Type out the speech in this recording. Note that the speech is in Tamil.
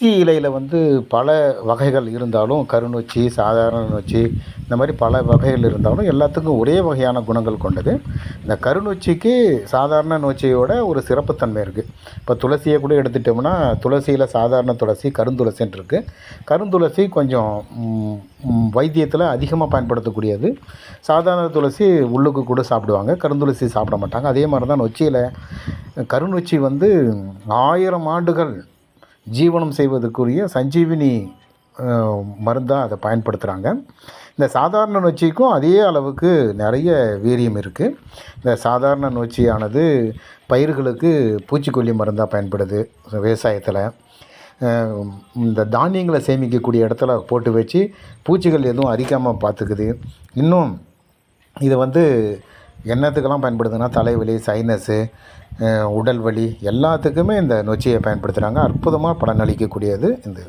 நொச்சி இலையில் வந்து பல வகைகள் இருந்தாலும் கருநொச்சி சாதாரண நொச்சி இந்த மாதிரி பல வகைகள் இருந்தாலும் எல்லாத்துக்கும் ஒரே வகையான குணங்கள் கொண்டது. இந்த கருநொச்சிக்கு சாதாரண நொச்சியோட ஒரு சிறப்புத்தன்மை இருக்குது இப்போ துளசியை கூட எடுத்துட்டோம்னா துளசியில் சாதாரண துளசி கருந்துளசின்னு இருக்குது கருந்துளசி கொஞ்சம் வைத்தியத்தில் அதிகமாக பயன்படுத்தக்கூடியது. சாதாரண துளசி உள்ளுக்கு கூட சாப்பிடுவாங்க கருந்துளசி சாப்பிட மாட்டாங்க. அதே மாதிரி தான் நொச்சியில் கருநொச்சி வந்து ஆயிரம் ஆண்டுகள் ஜீவனம் செய்வதற்குரிய சஞ்சீவினி மருந்தாக அதை பயன்படுத்துகிறாங்க இந்த சாதாரண நொச்சிக்கும் அதே அளவுக்கு நிறைய வீரியம் இருக்குது இந்த சாதாரண நொச்சியானது பயிர்களுக்கு பூச்சிக்கொல்லி மருந்தாக பயன்படுது விவசாயத்தில். இந்த தானியங்களை சேமிக்கக்கூடிய இடத்துல போட்டு வச்சு பூச்சிகள் எதுவும் அரிக்காமல் பார்த்துக்குது இன்னும் இதை வந்து என்னத்துக்கெல்லாம் பயன்படுதுன்னா தலைவலி சைனஸு உடல் வலி எல்லாத்துக்குமே இந்த நொச்சியை பயன்படுத்துகிறாங்க அற்புதமாக பலனளிக்கக்கூடியது இந்த